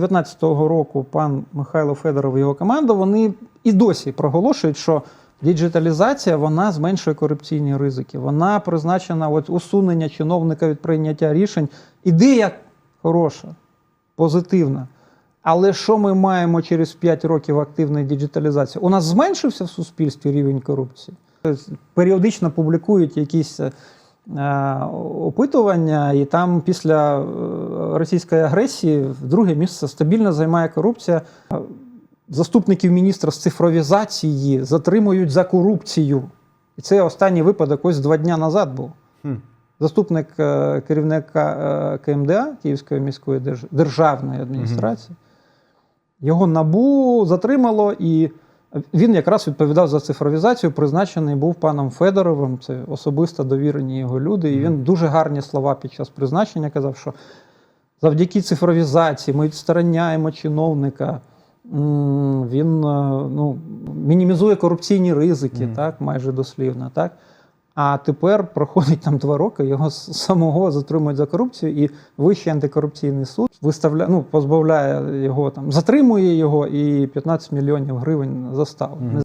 19-го року пан Михайло Федоров і його команда вони і досі проголошують, що діджиталізація вона зменшує корупційні ризики. Вона призначена от усунення чиновника від прийняття рішень. Ідея хороша, позитивна. Але що ми маємо через 5 років активної діджиталізації? У нас зменшився в суспільстві рівень корупції. Тобто Періодично публікують якісь е, опитування, і там після е, російської агресії друге місце стабільно займає корупція. Заступників міністра з цифровізації затримують за корупцію. І це останній випадок ось два дні назад був. Хм. Заступник е, керівника е, КМДА Київської міської держ- державної адміністрації. Його набу затримало, і він якраз відповідав за цифровізацію. Призначений був паном Федоровим. Це особисто довірені його люди. І він дуже гарні слова під час призначення казав, що завдяки цифровізації ми відстороняємо чиновника. Він е, ну, мінімізує корупційні ризики, Мгм. так, майже дослівно. Так? А тепер проходить там два роки, його самого затримують за корупцію, і Вищий антикорупційний суд виставляє, ну, позбавляє його там, затримує його і 15 мільйонів гривень заставу. Мгм.